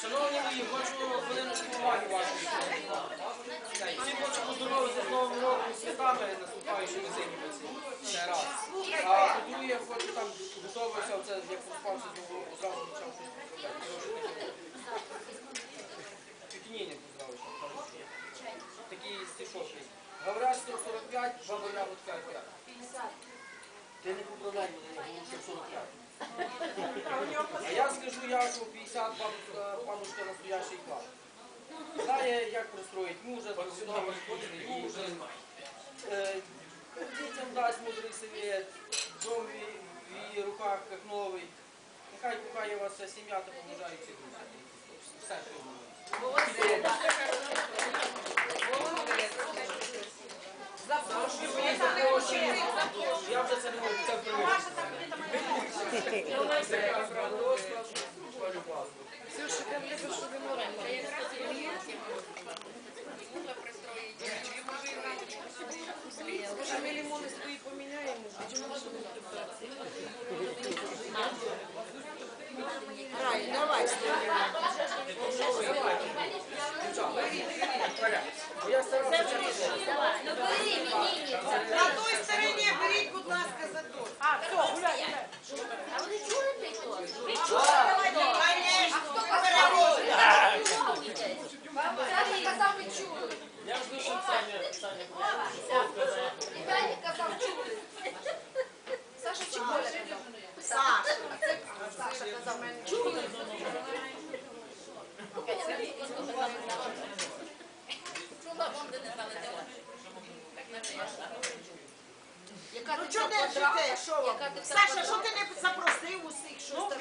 Шановні мої, хочу хвилиночку уваги вашої. Всі хочу поздоровити з Новим роком, святами наступаючими зимівці. Ще раз. А по-друге, хочу там готувався, оце як поспався з Нового року, зразу почав поздравляти. Тютюніні. Такий стишок. Говорять 145, баба ягодка 5. Ти не поправляй мене, я говорю, що 45. А я скажу, я що 50 бабушка, бабушка настоящий клас. Знає, як пристроїть мужа, сюди виходить мужа. Е, Дітям дасть мудрий совет, дом в її- руках, як новий. Нехай кохає вас вся сім'я та помножає всі друзі. Все, що я думаю. Я вже це не можу, це привик. Може, ми лимони свої поміняємо? Рай, Ну що вам? Саша, що ти не запросив усіх, що Так,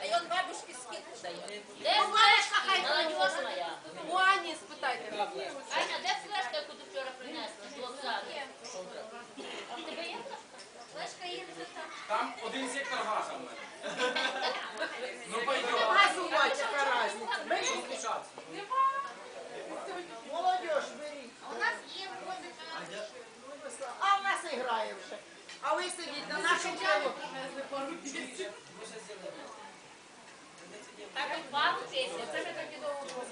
а й он бабушки скидку дає. Де А ви сидіть на нашу колу. Так, от бабу песня, це ми тоді довго.